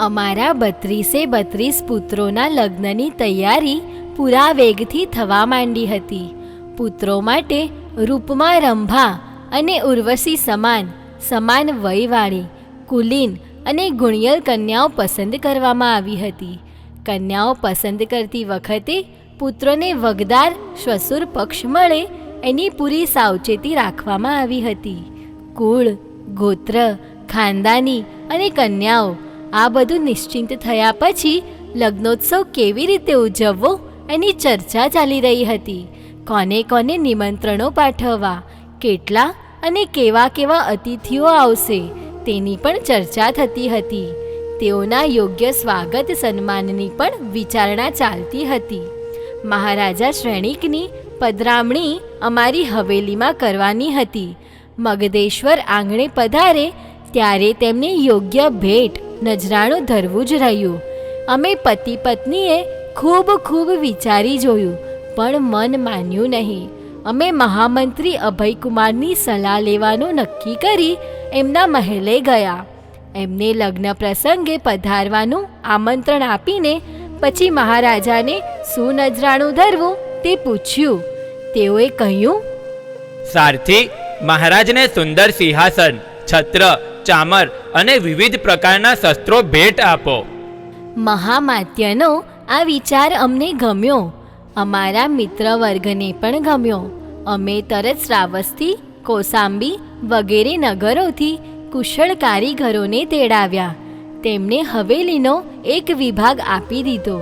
અમારા બત્રીસે બત્રીસ પુત્રોના લગ્નની તૈયારી પૂરા વેગથી થવા માંડી હતી. પુત્રો માટે રૂપમાં રંભા અને ઉર્વશી સમાન સમાન વયવાળી, કુલીન અને ગુણિયલ કન્યાઓ પસંદ કરવામાં આવી હતી. કન્યાઓ પસંદ કરતી વખતે પુત્રોને વગદાર શ્વસુર પક્ષ મળે એની પૂરી સાવચેતી રાખવામાં આવી હતી. કુળ, ગોત્ર, ખાનદાની અને કન્યાઓ આ બધું નિશ્ચિંત થયા પછી લગ્નોત્સવ કેવી રીતે ઉજવવો એની ચર્ચા ચાલી રહી હતી. કોને કોને નિમંત્રણો પાઠવવા, કેટલા અને કેવા કેવા અતિથિઓ આવશે તેની પણ ચર્ચા થતી હતી. તેઓના યોગ્ય સ્વાગત સન્માનની પણ વિચારણા ચાલતી હતી. મહારાજા શ્રેણિકની પધરામણી અમારી હવેલીમાં કરવાની હતી. મગદેશ્વર આંગણે પધારે ત્યારે તેમને યોગ્ય ભેટ નજરાણું ધરવું જ રહ્યું. અમે પતિ પત્નીએ ખૂબ ખૂબ વિચારી જોયું, પણ મન માન્યું નહીં. અમે મહામંત્રી અભયકુમારની સલાહ લેવાનું નક્કી કરી એમના મહેલે ગયા. એમને લગ્ન પ્રસંગે પધારવાનું આમંત્રણ આપીને પછી મહારાજાને શું નજરાણું ધરવું તે પૂછ્યું. તેઓએ કહ્યું, સારથી, મહારાજને સુંદર સિંહાસન, છત્ર ચામર અને વિવિધ પ્રકારના શસ્ત્રો ભેટ આપો. મહામાત્યનો આ વિચાર અમને ગમ્યો. અમારા મિત્ર વર્ગને પણ ગમ્યો. અમે તરત શ્રાવસ્તી, કોસાંબી વગેરે નગરોથી કુશળ કારીગરોને તેડાવ્યા. તેમને હવેલીનો એક વિભાગ આપી દીધો.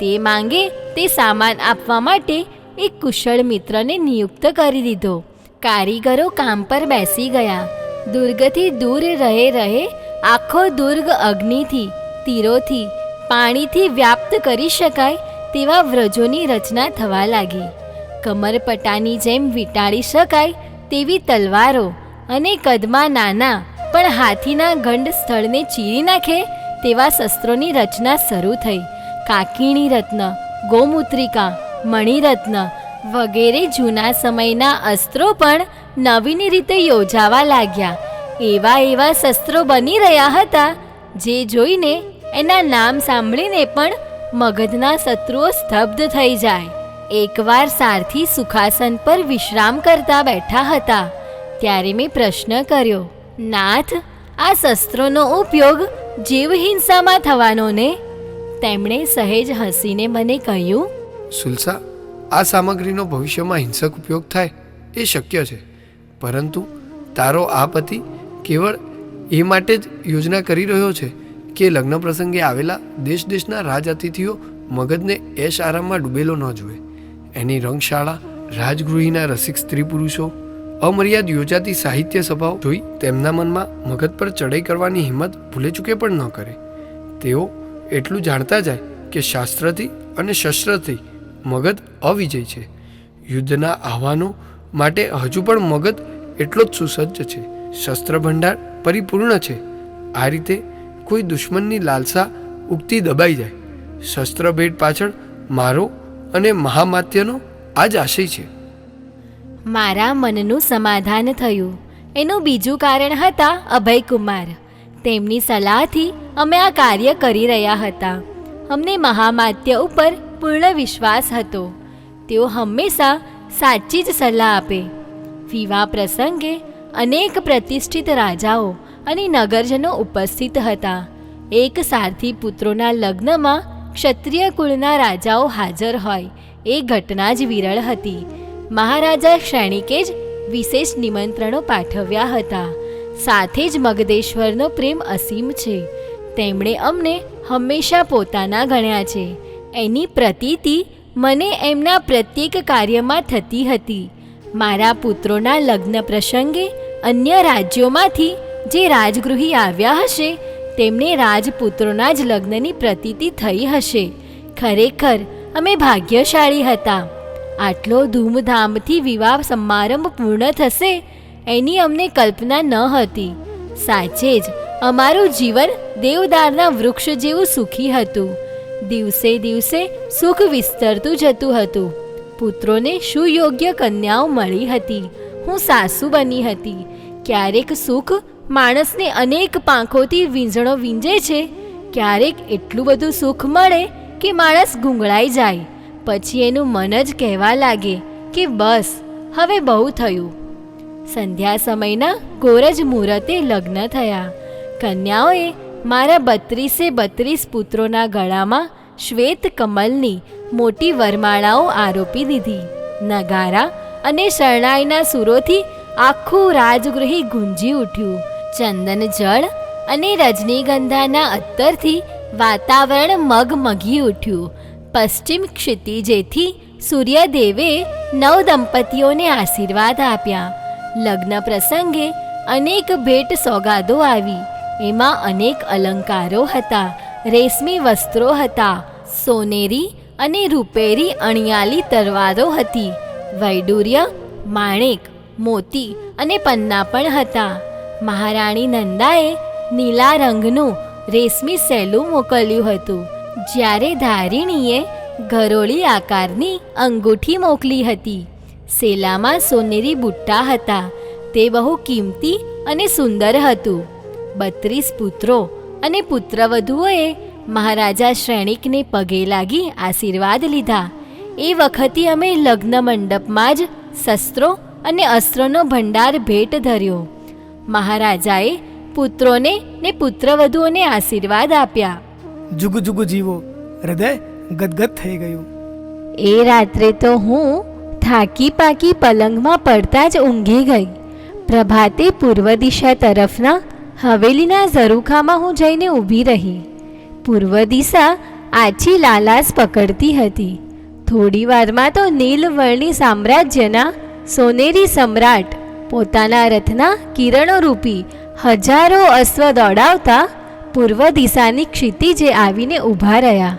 તે માંગે તે સામાન આપવા માટે એક કુશળ મિત્રને નિયુક્ત કરી દીધો. કારીગરો કામ પર બેસી ગયા. દુર્ગથી દૂર રહે રહે આખો દુર્ગ અગ્નિથી, તીરોથી, પાણીથી વ્યાપ્ત કરી શકાય તેવા વ્રજોની રચના થવા લાગી. કમરપટાની જેમ વીંટાળી શકાય તેવી તલવારો અને કદમાં નાના, પણ હાથીના ગંડ સ્થળને ચીરી નાખે તેવા શસ્ત્રોની રચના શરૂ થઈ. કાકીણી રત્ન, ગોમૂત્રિકા, મણિરત્ન વગેરે જૂના સમયના અસ્ત્રો પણ નવીન રીતે યોજાવા લાગ્યા. એવા એવા શસ્ત્રો બની રહ્યા હતા, જે જોઈને એના નામ સાંભળીને પણ મગધના શત્રુઓ સ્તબ્ધ થઈ જાય. એકવાર સારથી સુખાસન પર વિશ્રામ કરતા બેઠા હતા, ત્યારે મેં પ્રશ્ન કર્યો, નાથ, આ શસ્ત્રોનો ઉપયોગ જીવહિંસામાં થવાનો ને? તેમણે સહેજ હસીને મને કહ્યું, સુલસા આ સામગ્રીનો ભવિષ્યમાં હિંસક ઉપયોગ થાય એ શક્ય છે. પરંતુ તારો આ પતિ કેવળ એ માટે જ યોજના કરી રહ્યો છે કે લગ્ન પ્રસંગે આવેલા દેશ દેશના રાજ અતિથિઓ મગજને એશ આરામમાં ડૂબેલો ન જુએ. એની રંગશાળા, રાજગૃહીના રસિક સ્ત્રી પુરુષો, અમર્યાદ યોજાતી સાહિત્ય સભાઓ જોઈ તેમના મનમાં મગજ પર ચડાઈ કરવાની હિંમત ભૂલે ચૂકે પણ ન કરે. તેઓ એટલું જાણતા જાય કે શાસ્ત્રથી અને શસ્ત્રથી મગધ અવિજય છે. યુદ્ધના આહ્વાનો માટે હજુ પણ મગધ એટલો જ સુસજ્જ છે. શસ્ત્ર ભંડાર પરિપૂર્ણ છે. આ રીતે કોઈ દુશ્મનની લાલસા ઉગતી દબાઈ જાય. શસ્ત્ર ભેટ પાછળ મારો અને મહામાત્યનો આ જ આશય છે. મારા મનનું સમાધાન થયું. એનું બીજું કારણ હતા અભયકુમાર. તેમની સલાહથી અમે આ કાર્ય કરી રહ્યા હતા. અમને મહામાત્ય ઉપર પૂર્ણ વિશ્વાસ હતો. તેઓ હંમેશા સાચી જ સલાહ આપે. વિવાહ પ્રસંગે અનેક પ્રતિષ્ઠિત રાજાઓ અને નગરજનો ઉપસ્થિત હતા. એક સારથી પુત્રોના લગ્નમાં ક્ષત્રિય કુળના રાજાઓ હાજર હોય. એ ઘટના જ વિરળ હતી. મહારાજા શ્રેણિકે જ વિશેષ નિમંત્રણો પાઠવ્યા હતા. સાથે જ મગદેશ્વરનો પ્રેમ અસીમ છે. તેમણે અમને હંમેશા પોતાના ગણ્યા છે. એની પ્રતીતિ મને એમના પ્રત્યેક કાર્યમાં થતી હતી. મારા પુત્રોના લગ્ન પ્રસંગે અન્ય રાજ્યોમાંથી જે રાજગૃહી આવ્યા હશે, તેમને રાજપુત્રોના જ લગ્નની પ્રતીતિ થઈ હશે. ખરેખર, અમે ભાગ્યશાળી હતા. આટલો ધૂમધામથી વિવાહ સમારંભ પૂર્ણ થશે એની અમને કલ્પના ન હતી. સાચે જ, અમારું જીવન દેવદારના વૃક્ષ જેવું સુખી હતું. દિવસે દિવસે સુખ વિસ્તરતું જતું હતું. પુત્રોને સુયોગ્ય કન્યાઓ મળી હતી. હું સાસુ બની હતી. ક્યારેક સુખ માણસને અનેક પાંખોથી વીંઝણો વીંજે છે. ક્યારેક એટલું બધું સુખ મળે કે માણસ ગુંગળાઈ જાય. પછી એનું મન જ કહેવા લાગે કે બસ, હવે બહુ થયું. સંધ્યા સમયના ગોરજ મુહૂર્તે લગ્ન થયા. કન્યાઓએ મારા બત્રીસે બત્રીસ પુત્રોના ગળામાં શ્વેત કમલની મોટી વરમાળાઓ આરોપી દીધી. નગારા અને શરણાઈના સુરોથી આખું રાજગૃહી ગુંજી ઉઠ્યું. ચંદન જળ અને રજનીગંધાના અત્તરથી વાતાવરણ મગમગી ઉઠ્યું. પશ્ચિમ ક્ષિતિજેથી સૂર્યદેવે નવ દંપતીઓને આશીર્વાદ આપ્યા. લગ્ન પ્રસંગે અનેક ભેટ સોગાદો આવી. એમાં અનેક અલંકારો હતા. રેશમી વસ્ત્રો હતા. સોનેરી અને રૂપેરી અણિયાલી તરવારો હતી. વૈડૂર્ય, માણેક, મોતી અને પન્ના પણ હતા. મહારાણી નંદાએ નીલા રંગનું રેશમી સેલું મોકલ્યું હતું, જ્યારે ધારિણીએ ઘરોળી આકારની અંગૂઠી મોકલી હતી. સેલામાં સોનેરી બુટ્ટા હતા. તે બહુ કિંમતી અને સુંદર હતું. બત્રીસ પુત્રો અને પુત્રવધુઓએ મહારાજા શ્રેણિકને પગે લાગી આશીર્વાદ લીધા. એ વખતે અમે લગ્ન મંડપમાં જ શસ્ત્રો અને અસ્ત્રોનો ભંડાર ભેટ ધર્યો. મહારાજાએ પુત્રોને ને પુત્રવધુઓને આશીર્વાદ આપ્યા. જુગુ જુગુ જીવો હૃદય ગદગદ થઈ ગયું. એ રાત્રે તો હું થાકી પાકી પલંગમાં પડતા જ ઊંઘી ગઈ. પ્રભાતે પૂર્વ દિશા તરફના હવેલીના ઝરૂખામાં હું જઈને ઊભી રહી. પૂર્વ દિશા આછી લાલાશ પકડતી હતી. થોડી વારમાં તો નીલવર્ણી સામ્રાજ્યના સોનેરી સમ્રાટ, પોતાના રથના કિરણોરૂપી હજારો અશ્વ દોડાવતા પૂર્વ દિશાની ક્ષિતિજે આવીને ઊભા રહ્યા.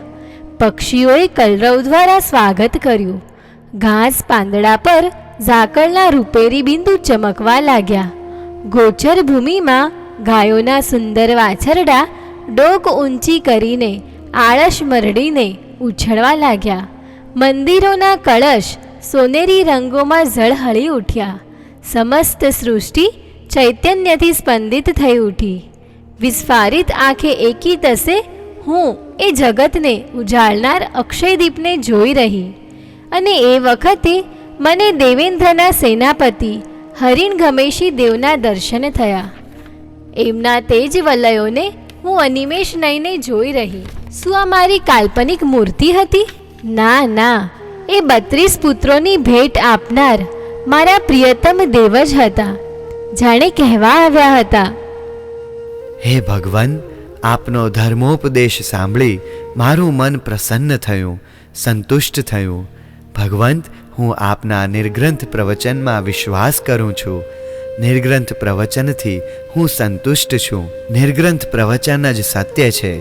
પક્ષીઓએ કલરવ દ્વારા સ્વાગત કર્યું. ઘાસ પાંદડા પર ઝાકળના રૂપેરી બિંદુ ચમકવા લાગ્યા. ગોચર ભૂમિમાં ગાયોના સુંદર વાછરડા ડોક ઊંચી કરીને આળસ મરડીને ઉછળવા લાગ્યા. મંદિરોના કળશ સોનેરી રંગોમાં ઝળહળી ઉઠ્યા. સમસ્ત સૃષ્ટિ ચૈતન્યથી સ્પંદિત થઈ ઉઠી. વિસ્ફારિત આંખે એકી તસે હું એ જગતને ઉજાળનાર અક્ષયદીપને જોઈ રહી. અને એ વખતે મને દેવેન્દ્રના સેનાપતિ હરિણ ગમેશી દેવના દર્શન થયા. એમના તેજ વલયોને હું અનિમેષ નઈને જોઈ રહી. શું આ મારી કાલ્પનિક મૂર્તિ હતી? ના ના. એ બત્રીસ પુત્રોની ભેટ આપનાર મારા પ્રિયતમ દેવ જ હતા. જાણે કહેવા આવ્યા હતા. હે ભગવાન, આપનો ધર્મોપદેશ સાંભળી મારું મન પ્રસન્ન થયું, સંતુષ્ટ થયું. ભગવંત, હું આપના નિર્ગ્રંથ પ્રવચનમાં વિશ્વાસ કરું છું. નિર્ગ્રંથ પ્રવચનથી હું સંતુષ્ટ છું. નિર્ગ્રંથ પ્રવચન જ સત્ય છે.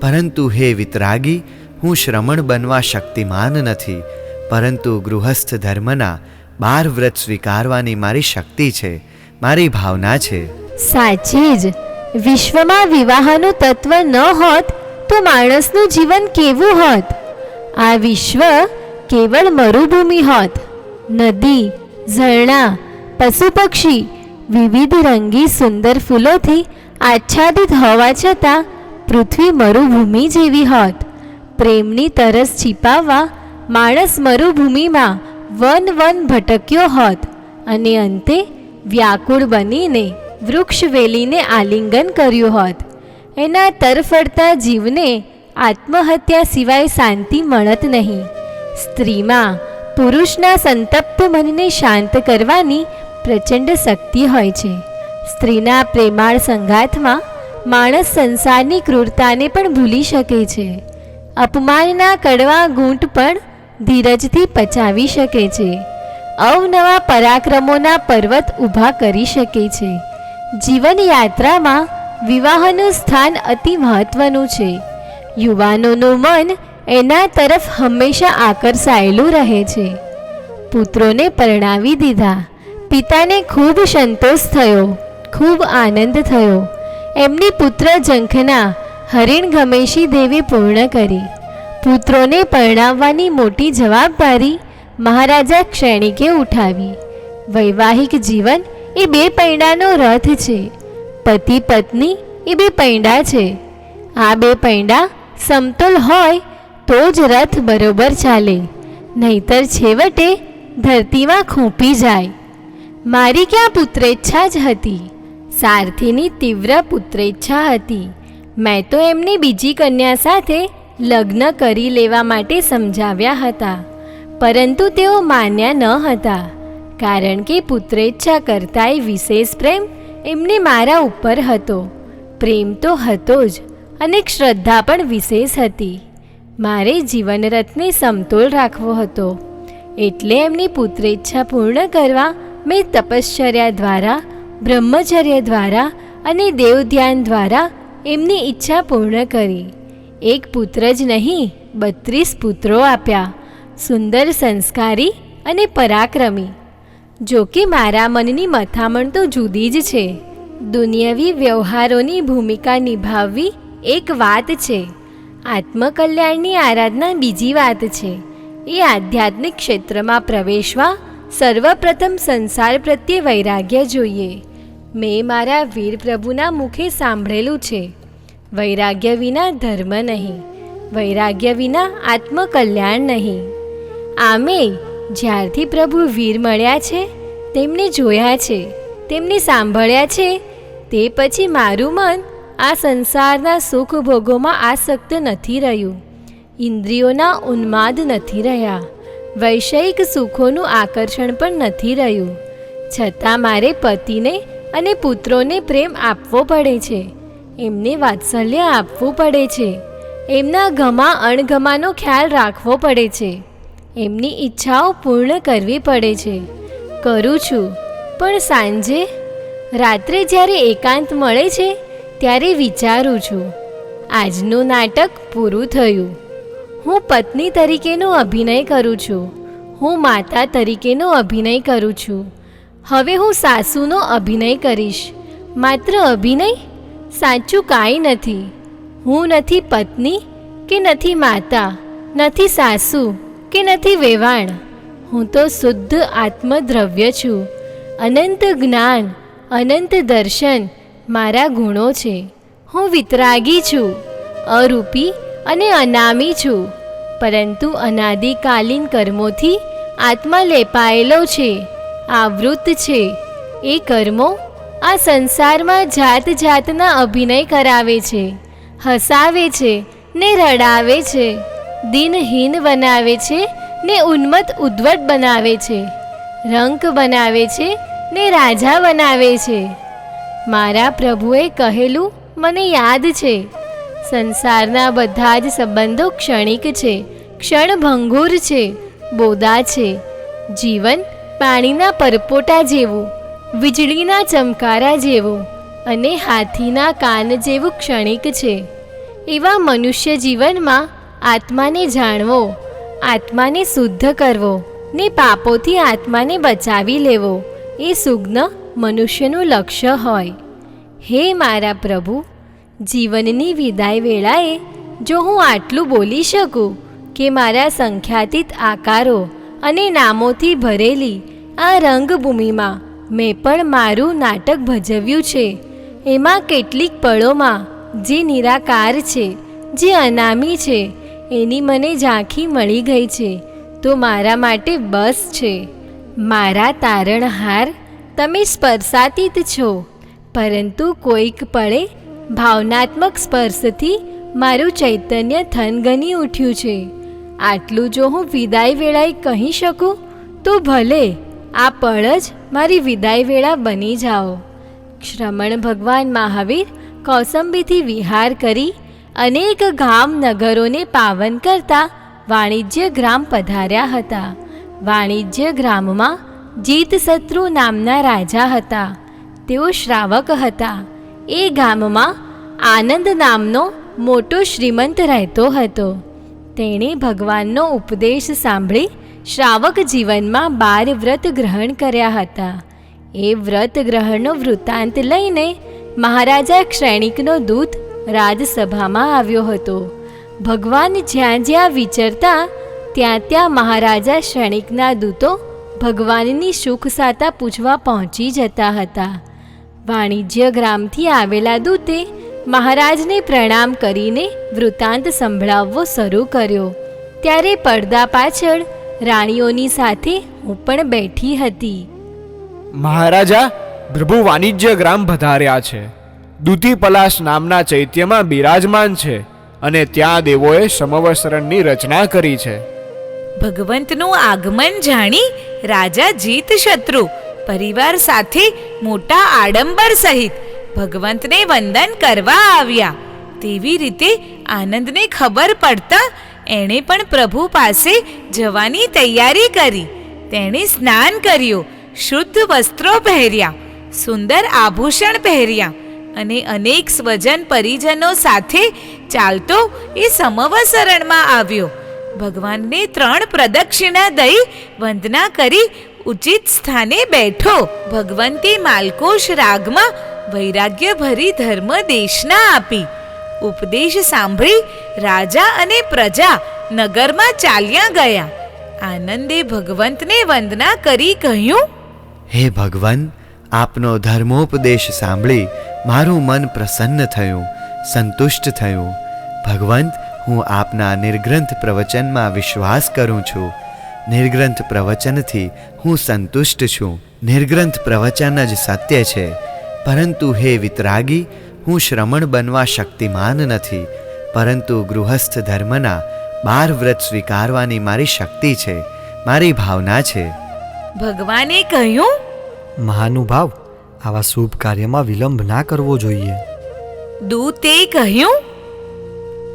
પરંતુ હે વિતરાગી, હું શ્રમણ બનવા શક્તિમાન નથી. પરંતુ ગૃહસ્થ ધર્મના બાર વ્રત સ્વીકારવાની મારી શક્તિ છે. મારી ભાવના છે. સાચે જ. વિશ્વમાં વિવાહનું તત્વ ન હોત, તો માણસનું જીવન કેવું હોત? આ વિશ્વ કેવળ મરુભૂમિ હોત. નદી, ઝરણા, પશુ પક્ષી વિવિધ રંગી સુંદર ફૂલોથી આચ્છાદિત હોવા છતાં પૃથ્વી મરુભૂમિ જેવી હોત. પ્રેમની તરસ છીપાવવા માણસ મરુભૂમિમાં વન વન ભટક્યો હોત અને અંતે વ્યાકુળ બનીને વૃક્ષ વેલીને આલિંગન કર્યું હોત. એના તરફડતા જીવને આત્મહત્યા સિવાય શાંતિ મળત નહીં. સ્ત્રીમાં પુરુષના સંતપ્ત મનને શાંત કરવાની પ્રચંડ શક્તિ હોય છે. સ્ત્રીના પ્રેમાળ સંઘાતમાં માણસ સંસારની ક્રૂરતાને પણ ભૂલી શકે છે. અપમાનના કડવા ઘૂંટ પણ ધીરજથી પચાવી શકે છે. અવનવા પરાક્રમોના પર્વત ઊભા કરી શકે છે. જીવનયાત્રામાં વિવાહનું સ્થાન અતિ મહત્વનું છે. યુવાનોનું મન એના તરફ હંમેશા આકર્ષાયેલું રહે છે. પુત્રોને પરણાવી દીધા. પિતાને ખૂબ સંતોષ થયો, ખૂબ આનંદ થયો. એમની પુત્ર ઝંખના હરિણ ગમેશી દેવી પૂર્ણ કરી. પુત્રોને પરણાવવાની મોટી જવાબદારી મહારાજા ક્ષેણિકે ઉઠાવી. વૈવાહિક જીવન એ બે પૈડાનો રથ છે. પતિ પત્ની એ બે પૈડા છે. આ બે પૈંડા સમતોલ હોય તો જ રથ બરોબર ચાલે. નહીતર છેવટે ધરતીમાં ખૂંપી જાય. મારી ક્યાં પુત્રેચ્છા જ હતી? સારથીની તીવ્ર પુત્રેચ્છા હતી. મેં તો એમને બીજી કન્યા સાથે લગ્ન કરી લેવા માટે સમજાવ્યા હતા, પરંતુ તેઓ માન્યા ન હતા, કારણ કે પુત્રેચ્છા કરતાંય વિશેષ પ્રેમ એમને મારા ઉપર હતો. પ્રેમ તો હતો જ અને શ્રદ્ધા પણ વિશેષ હતી. મારે જીવનરથને સમતોલ રાખવો હતો, એટલે એમની પુત્રેચ્છા પૂર્ણ કરવા મેં તપશ્ચર્યા દ્વારા, બ્રહ્મચર્ય દ્વારા અને દેવ ધ્યાન દ્વારા એમની ઈચ્છા પૂર્ણ કરી. એક પુત્ર જ નહીં, બત્રીસ પુત્રો આપ્યા, સુંદર સંસ્કારી અને પરાક્રમી. જો કે મારા મનની મથામણ તો જુદી જ છે. દુનિયાવી વ્યવહારોની ભૂમિકા નિભાવવી એક વાત છે. આત્મકલ્યાણની આરાધના બીજી વાત છે. એ આધ્યાત્મિક ક્ષેત્રમાં પ્રવેશવા સર્વપ્રથમ સંસાર પ્રત્યે વૈરાગ્ય જોઈએ. મેં મારા વીર પ્રભુના મુખે સાંભળેલું છે. વૈરાગ્ય વિના ધર્મ નહીં. વૈરાગ્ય વિના આત્મકલ્યાણ નહીં. આમે, જ્યારથી પ્રભુ વીર મળ્યા છે, તેમને જોયા છે, તેમને સાંભળ્યા છે, તે પછી મારું મન આ સંસારના સુખ ભોગોમાં આસક્ત નથી રહ્યું. ઇન્દ્રિયોના ઉન્માદ નથી રહ્યા. વૈષયિક સુખોનું આકર્ષણ પણ નથી રહ્યું. છતાં મારે પતિને અને પુત્રોને પ્રેમ આપવો પડે છે. એમને વાત્સલ્ય આપવું પડે છે. એમના ગમા અણગમાનો ખ્યાલ રાખવો પડે છે. એમની ઈચ્છાઓ પૂર્ણ કરવી પડે છે. કરું છું, પણ સાંજે, રાત્રે જ્યારે એકાંત મળે છે, ત્યારે વિચારું છું. આજનું નાટક પૂરું થયું. હું પત્ની તરીકેનો અભિનય કરું છું. હું માતા તરીકેનો અભિનય કરું છું. હવે હું સાસુનો અભિનય કરીશ. માત્ર અભિનય? સાચું કાંઈ નથી. હું નથી પત્ની કે નથી માતા, નથી સાસુ કે નથી વેવાણ. હું તો શુદ્ધ આત્મદ્રવ્ય છું. અનંત જ્ઞાન, અનંત દર્શન મારા ગુણો છે. હું વિતરાગી છું, અરૂપી અને અનામી છું. પરંતુ અનાદિકાલીન કર્મોથી આત્મા લેપાયેલો છે. આવૃત છે. એ કર્મો આ સંસારમાં જાત જાતના અભિનય કરાવે છે. હસાવે છે ને રડાવે છે. દિનહીન બનાવે છે ને ઉન્મત ઉદ્વટ બનાવે છે. રંક બનાવે છે ને રાજા બનાવે છે. મારા પ્રભુએ કહેલું મને યાદ છે. સંસારના બધા જ સંબંધો ક્ષણિક છે, ક્ષણભંગુર છે, બોદા છે. જીવન પાણીના પરપોટા જેવું, વીજળીના ચમકારા જેવું અને હાથીના કાન જેવું ક્ષણિક છે. એવા મનુષ્ય જીવનમાં આત્માને જાણવો, આત્માને શુદ્ધ કરવો ને પાપોથી આત્માને બચાવી લેવો એ સુગ્ન મનુષ્યનું લક્ષ્ય હોય. હે મારા પ્રભુ જીવનની વિદાય વેળાએ જો હું આટલું બોલી શકું કે મારા સંખ્યાતીત આકારો અને નામોથી ભરેલી આ રંગભૂમિમાં મેં પણ મારું નાટક ભજવ્યું છે. એમાં કેટલીક પળોમાં જે નિરાકાર છે, જે અનામી છે, એની મને ઝાંખી મળી ગઈ છે, તો મારા માટે બસ છે. મારા તારણહાર, તમે સ્પર્શાતીત છો, પરંતુ કોઈક પળે ભાવનાત્મક સ્પર્શથી મારું ચૈતન્ય થનગની ઉઠ્યું છે. આટલું જો હું વિદાય વેળાએ કહી શકું, તો ભલે, આ પળ જ મારી વિદાય વેળા બની જાઓ. શ્રમણ ભગવાન મહાવીર કૌસંબીથી વિહાર કરી અનેક ગામ નગરોને પાવન કરતા વાણિજ્ય ગ્રામ પધાર્યા હતા. વાણિજ્ય ગ્રામમાં જીતશત્રુ નામના રાજા હતા. તેઓ શ્રાવક હતા. એ ગામમાં આનંદ નામનો મોટો શ્રીમંત રહેતો હતો. તેણે ભગવાનનો ઉપદેશ સાંભળી શ્રાવક જીવનમાં બાર વ્રત ગ્રહણ કર્યા હતા. એ વ્રત ગ્રહણનો વૃત્તાંત લઈને મહારાજા ક્ષૈણિકનો દૂત રાજસભામાં આવ્યો હતો. ભગવાન જ્યાં જ્યાં વિચરતા, ત્યાં ત્યાં મહારાજા ક્ષણિકના દૂતો ભગવાનની સુખ સાતા પૂછવા પહોંચી જતા હતા. વાણિજ્ય ગ્રામથી આવેલા દૂતે મહારાજને પ્રણામ કરીને વૃત્તાંત સંભળાવવો શરૂ કર્યો. ત્યારે પડદા પાછળ રાણીઓની સાથે હું પણ બેઠી હતી. મહારાજા પ્રભુ વાણિજ્ય ગ્રામ પધાર્યા છે. દૂતી પલાશ નામના ચૈત્યમાં બિરાજમાન છે અને ત્યાં દેવોએ સમવસરણની રચના કરી છે. ભગવંતનું આગમન જાણી રાજા જીત શત્રુ પરિવાર સાથે મોટા આડંબર સહિત ભગવંતને વંદન કરવા આવ્યા. તેવી રીતે આનંદને ખબર પડતા એણે પણ પ્રભુ પાસે જવાની તૈયારી કરી. તેણે સ્નાન કર્યું, શુદ્ધ વસ્ત્રો પહેર્યા, સુંદર આભૂષણ પહેર્યા અને અનેક સ્વજન પરિજનો સાથે ચાલતો એ સમવસરણમાં આવ્યો. ભગવાનને ત્રણ પ્રદક્ષિણા દઈ વંદના કરી ઉચિત સ્થાને બેઠો. ભગવંતે માલકોશ રાગમાં વૈરાગ્ય ભરી ધર્મ દેશના આપી. ઉપદેશ સાંભળી રાજા અને પ્રજા નગરમાં ચાલ્યા ગયા. આનંદે ભગવંતને વંદના કરી કહ્યું, હે ભગવાન, આપનો ધર્મોપદેશ સાંભળી મારું મન પ્રસન્ન થયું, સંતુષ્ટ થયું. ભગવંત, હું આપના નિર્ગ્રંથ પ્રવચનમાં વિશ્વાસ કરું છું. નિર્ગ્રંથ પ્રવચનથી હું સંતુષ્ટ છું. નિર્ગ્રંથ પ્રવચન જ સત્ય છે. પરંતુ હે વિતરાગી હું શ્રમણ બનવા શક્તિમાન નથી. પરંતુ ગૃહસ્થ ધર્મના બાર વ્રત સ્વીકારવાની મારી શક્તિ છે. મારી ભાવના છે. ભગવાને કહ્યું? મહાનુભાવ આવા શુભ કાર્યમાં વિલંબ ના કરવો જોઈએ. દૂતે કહ્યું?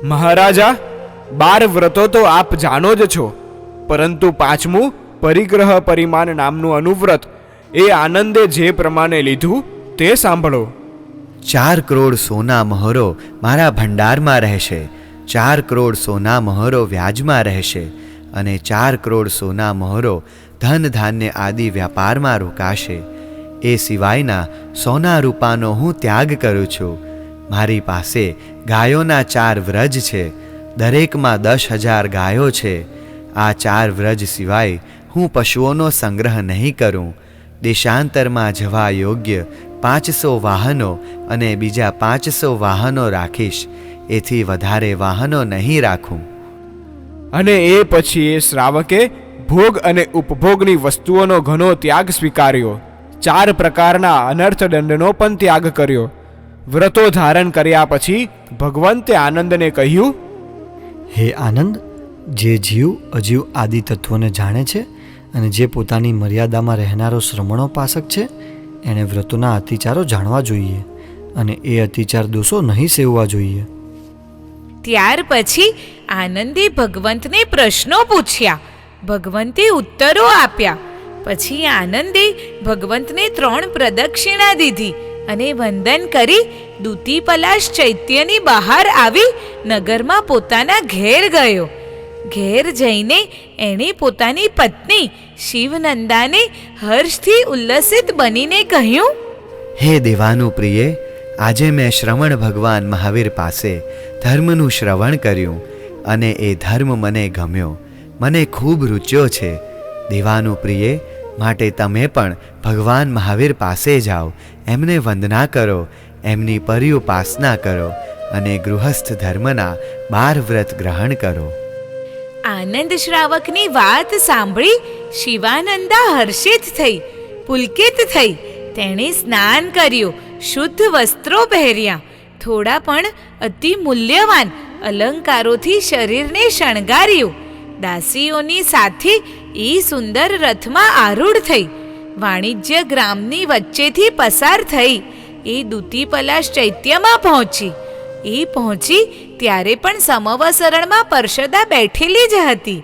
મહારાજા બાર વ્રતો તો આપ જાણો જ છો. પરંતુ પાંચમું, પરિગ્રહ પરિમાણ નામનું અનુવ્રત. એ આનંદે જે પ્રમાણે લીધું, તે સાંભળો. ચાર કરોડ સોના મહોરો મારા ભંડારમાં રહેશે. ચાર કરોડ સોના મહોરો વ્યાજમાં રહેશે. અને ચાર કરોડ સોના મહોરો ધન ધાન્ય આદિ વ્યાપારમાં રોકાશે. એ સિવાયના સોના રૂપાનો હું ત્યાગ કરું છું. મારી પાસે ગાયોના ચાર વ્રજ છે. દરેકમાં દસ હજાર ગાયો છે. આ ચાર વ્રજ સિવાય હું પશુઓનો સંગ્રહ નહીં કરું. દેશાંતરમાં જવા યોગ્ય પાંચસો વાહનો અને બીજા પાંચસો વાહનો રાખીશ. એથી વધારે વાહનો નહીં રાખું. અને એ પછી એ શ્રાવકે ભોગ અને ઉપભોગની વસ્તુઓનો ઘણો ત્યાગ સ્વીકાર્યો. ચાર પ્રકારના અનર્થ દંડનો પણ ત્યાગ કર્યો. વ્રતો ધારણ કર્યા પછી ભગવંતે આનંદને કહ્યું હે આનંદ જે જીવ અજીવ આદિ તત્વોને જાણે છે અને જે પોતાની મર્યાદામાં રહેનારો શ્રમણોપાસક છે, એણે વ્રતોના અતિચારો જાણવા જોઈએ અને એ અતિચાર દોષો નહીં સેવવા જોઈએ. ત્યાર પછી આનંદે ભગવંતને પ્રશ્નો પૂછ્યા. ભગવંતે ઉત્તરો આપ્યા. પછી આનંદે ભગવંતને ત્રણ પ્રદક્ષિણા દીધી અને વંદન કરી દૂતી પલાશ ચૈત્યની બહાર આવી નગરમાં પોતાના ઘેર ગયો. ઘેર જઈને એણે પોતાની પત્ની શિવનંદાને હર્ષથી ઉલ્લસિત બનીને કહ્યું, હે દેવાનું પ્રિય, આજે મેં શ્રવણ ભગવાન મહાવીર પાસે ધર્મનું શ્રવણ કર્યું અને એ ધર્મ મને ગમ્યો. મને ખૂબ રૂચ્યો છે. દેવાનું પ્રિય, માટે તમે પણ ભગવાન મહાવીર પાસે જાઓ. એમને વંદના કરો, એમની પર્યુપાસના કરો અને ગૃહસ્થ ધર્મના બાર વ્રત ગ્રહણ કરો. આનંદ શ્રાવકની વાત સાંભળી શિવાનંદા હર્ષિત થઈ, પુલકિત થઈ. તેણે સ્નાન કર્યું, શુદ્ધ વસ્ત્રો પહેર્યા. થોડા પણ અતિ મૂલ્યવાન અલંકારોથી શરીરને શણગાર્યું. દાસીઓની સાથે એ સુંદર રથમાં આરૂઢ થઈ. વાણિજ્ય ગ્રામની વચ્ચેથી પસાર થઈ. એ દૂતીપલાશ ચૈત્યમાં પહોંચી. એ પહોંચી ત્યારે પણ સમવસરણમાં પરશદા બેઠેલી જ હતી.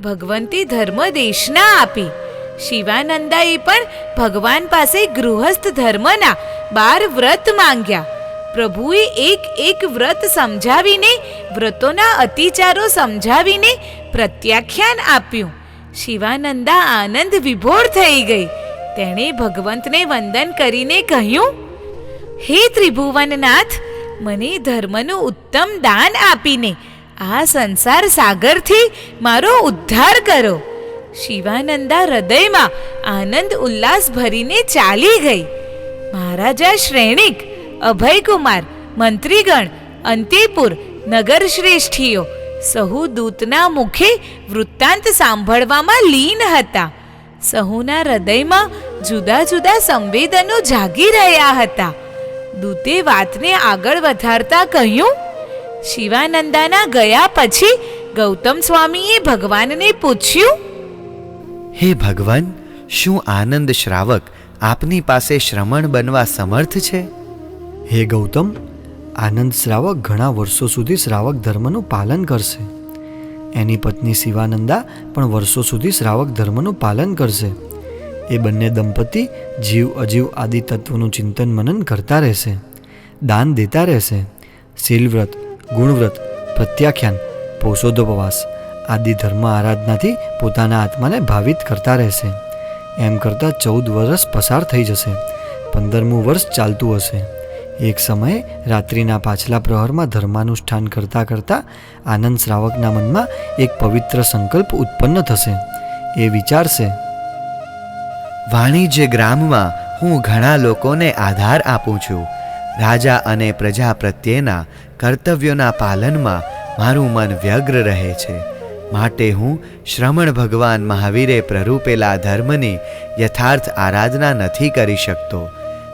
ભગવંતી ધર્મ દેશના આપી. શિવાનંદાએ પણ ભગવાન પાસે ગૃહસ્થ ધર્મના બાર વ્રત માંગ્યા. પ્રભુએ એક એક વ્રત સમજાવીને, વ્રતોના અતિચારો સમજાવીને પ્રત્યાખ્યાન આપ્યું. શિવાનંદા આનંદ વિભોર થઈ ગઈ. તેણે ભગવંતને વંદન કરીને કહ્યું, હે ત્રિભુવનનાથ મને ધર્મનું ઉત્તમ દાન આપીને આ સંસાર સાગરથી મારો ઉદ્ધાર કરો. શિવાનંદા હૃદયમાં આનંદ ઉલ્લાસ ભરીને ચાલી ગઈ. મહારાજા શ્રેણિક, અભયકુમાર, મંત્રીગણ, અંતેપુર નગર શ્રેષ્ઠીઓ સહુ દૂતના મુખે વૃત્તાંત સાંભળવામાં લીન હતા. સહુના હૃદયમાં જુદા જુદા સંવેદનો જાગી રહ્યા હતા. દૂતે વાતને આગળ વધારતા કહ્યું શિવાનંદાના ગયા પછી ગૌતમ સ્વામીએ ભગવાનને પૂછ્યું હે ભગવાન શું આનંદ શ્રાવક આપની પાસે શ્રમણ બનવા સમર્થ છે? હે ગૌતમ આનંદ શ્રાવક ઘણા વર્ષો સુધી શ્રાવક ધર્મનું પાલન કરશે. એની પત્ની શિવાનંદા પણ વર્ષો સુધી શ્રાવક ધર્મનું પાલન કરશે. એ બંને દંપતી જીવ અજીવ આદિ તત્વનું ચિંતન મનન કરતા રહેશે, દાન દેતા રહેશે, શીલવ્રત, ગુણવ્રત, પ્રત્યાખ્યાન પૌષોદોપવાસ આદિ ધર્મ આરાધનાથી પોતાના આત્માને ભાવિત કરતા રહેશે. એમ કરતાં ચૌદ વર્ષ પસાર થઈ જશે, પંદરમું વર્ષ ચાલતું હશે. એક સમયે રાત્રિના પાછલા પ્રહરમાં ધર્માનુષ્ઠાન કરતાં કરતાં આનંદ શ્રાવકના મનમાં એક પવિત્ર સંકલ્પ ઉત્પન્ન થશે. એ વિચારશે વાણિજ્ય ગ્રામમાં હું ઘણા લોકોને આધાર આપું છું. રાજા અને પ્રજા પ્રત્યેના કર્તવ્યોના પાલનમાં મારું મન વ્યગ્ર રહે છે. માટે હું શ્રમણ ભગવાન મહાવીરે પ્રરૂપેલા ધર્મની યથાર્થ આરાધના નથી કરી શકતો.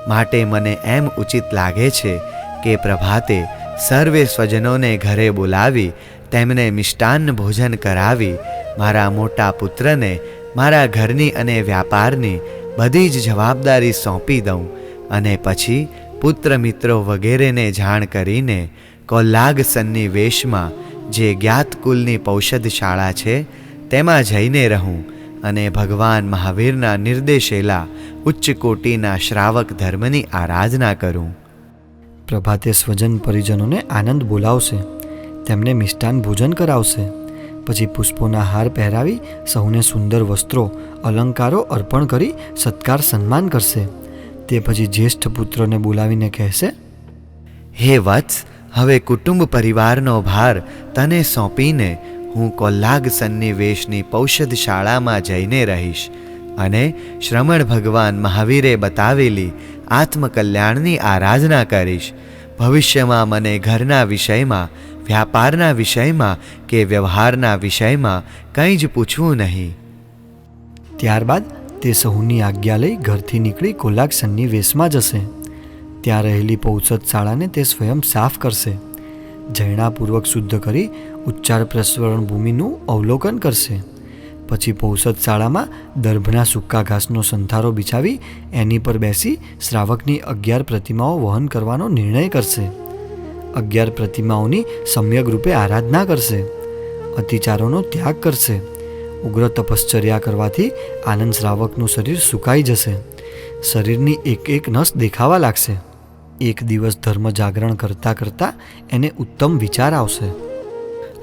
માટે મને એમ ઉચિત લાગે છે કે પ્રભાતે સર્વે સ્વજનોને ઘરે બોલાવી, તેમને મિષ્ટાન્ન ભોજન કરાવી, મારા મોટા પુત્રને મારા ઘરની અને વ્યાપારની બધી જ જવાબદારી સોંપી દઉં અને પછી પુત્ર મિત્રો વગેરેને જાણ કરીને કોલ્લાગ સન્નિવેશમાં જે જ્ઞાત કુલની પૌષધ શાળા છે, તેમાં જઈને રહું અને ભગવાન મહાવીરના નિર્દેશેલા ઉચ્ચ કોટીના શ્રાવક ધર્મની આરાધના કરું. પ્રભાતે સ્વજન પરિજનોને આનંદ બોલાવશે, તેમને મિષ્ટાન ભોજન કરાવશે. પછી પુષ્પોના હાર પહેરાવી સૌને સુંદર વસ્ત્રો, અલંકારો અર્પણ કરી સત્કાર સન્માન કરશે. તે પછી જ્યેષ્ઠ પુત્રને બોલાવીને કહેશે, હે વત્સ, હવે કુટુંબ પરિવારનો ભાર તને સોંપીને હું કોલ્લાગ સન્નિવેશની પૌષધ શાળામાં જઈને રહીશ અને શ્રમણ ભગવાન મહાવીરે બતાવેલી આત્મકલ્યાણની આરાધના કરીશ. ભવિષ્યમાં મને ઘરના વિષયમાં વ્યાપારના વિષયમાં કે વ્યવહારના વિષયમાં કંઈ જ પૂછવું નહીં. ત્યારબાદ તે સહુની આજ્ઞા લઈ ઘરથી નીકળી કોલાક સન્નિવેશમાં જશે. ત્યાં રહેલી પૌષદ શાળાને તે સ્વયં સાફ કરશે. જૈણાપૂર્વક શુદ્ધ કરી ઉચ્ચાર પ્રસ્વરણ ભૂમિનું અવલોકન કરશે. પછી પૌષદ શાળામાં દર્ભના સૂકા ઘાસનો સંથારો બિછાવી એની પર બેસી શ્રાવકની અગિયાર પ્રતિમાઓ વહન કરવાનો નિર્ણય કરશે. અગિયાર પ્રતિમાઓની સમ્યક રૂપે આરાધના કરશે. અતિચારોનો ત્યાગ કરશે. ઉગ્ર તપશ્ચર્યા કરવાથી આનંદ શ્રાવકનું શરીર સુકાઈ જશે. શરીરની એક એક નસ દેખાવા લાગશે. એક દિવસ ધર્મ જાગરણ કરતાં કરતાં એને ઉત્તમ વિચાર આવશે.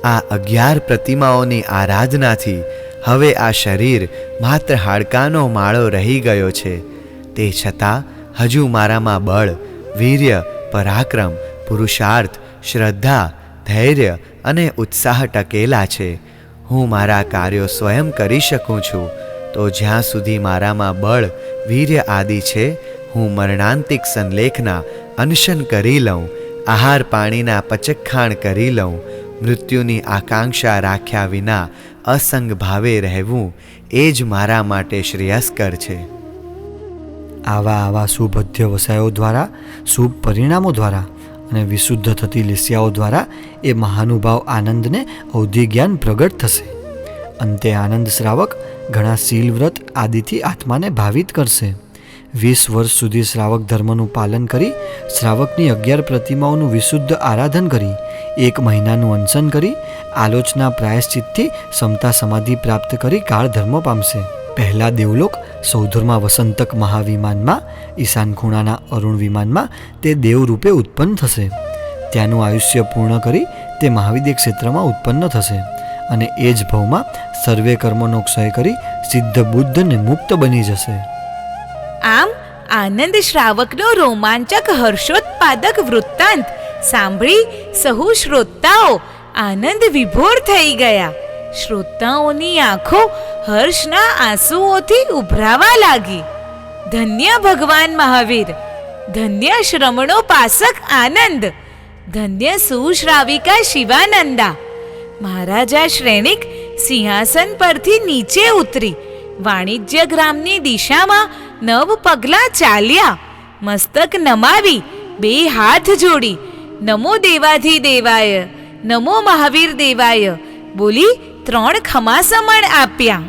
આ અગિયાર પ્રતિમાઓની આરાધનાથી હવે આ શરીર માત્ર હાડકાનો માળો રહી ગયો છે. તે છતાં હજુ મારામાં બળ, વીર્ય, પરાક્રમ પુરુષાર્થ, શ્રદ્ધા, ધૈર્ય અને ઉત્સાહ ટકેલા છે. હું મારા કાર્યો સ્વયં કરી શકું છું. તો જ્યાં સુધી મારામાં બળ, વીર્ય આદિ છે, હું મરણાંતિક સંલેખના અનશન કરી લઉં, આહાર પાણીના પચખાણ કરી લઉં, મૃત્યુની આકાંક્ષા રાખ્યા વિના અસંગ ભાવે રહેવું એ જ મારા માટે શ્રેયસ્કર છે. આવા આવા સુભદ્ય વસાયો દ્વારા, શુભ પરિણામો દ્વારા અને વિશુદ્ધ થતી લેસ્યાઓ દ્વારા એ મહાનુભાવ આનંદને અવધિ જ્ઞાન પ્રગટ થશે. અંતે આનંદ શ્રાવક ઘણા શીલવ્રત આદિથી આત્માને ભાવિત કરશે. વીસ વર્ષ સુધી શ્રાવક ધર્મનું પાલન કરી શ્રાવકની અગિયાર પ્રતિમાઓનું વિશુદ્ધ આરાધન કરી, એક મહિનાનું અનશન કરી, આલોચના પ્રાયશ્ચિતથી સમતા સમાધિ પ્રાપ્ત કરી કાળ ધર્મ પામશે. પહેલા દેવલોક સૌધુરમાં વસંતક મહાવિમાનમાં, ઈશાન ખૂણાના અરુણ વિમાનમાં તે દેવરૂપે ઉત્પન્ન થશે. ત્યાંનું આયુષ્ય પૂર્ણ કરી તે મહાવિદ્ય ક્ષેત્રમાં ઉત્પન્ન થશે અને એ જ ભવમાં સર્વે કર્મનો ક્ષય કરી સિદ્ધ બુદ્ધ ને મુક્ત બની જશે. આમ આનંદ શ્રાવકનો રોમાંચક હર્ષોત્પાદક વૃત્તાંત સાંભળી સહુ શ્રોતાઓ આનંદ વિભોર થઈ ગયા. શ્રોતાઓની આંખો હર્ષના આંસુઓથી ઉભરાવા લાગી. ધન્ય ભગવાન મહાવીર, ધન્ય શ્રમણો પાસક આનંદ, ધન્ય સુશ્રાવિકા શિવાનંદા. મહારાજા શ્રેણિક સિંહાસન પરથી નીચે ઉતરી, વાણિજ્ય ગ્રામની દિશામાં નવ પગલાં ચાલ્યા, મસ્તક નમાવી, બે હાથ જોડી, નમો દેવાધી દેવાય નમો મહાવીર દેવાય. બોલી ત્રણ ખમાસમણ આપ્યા.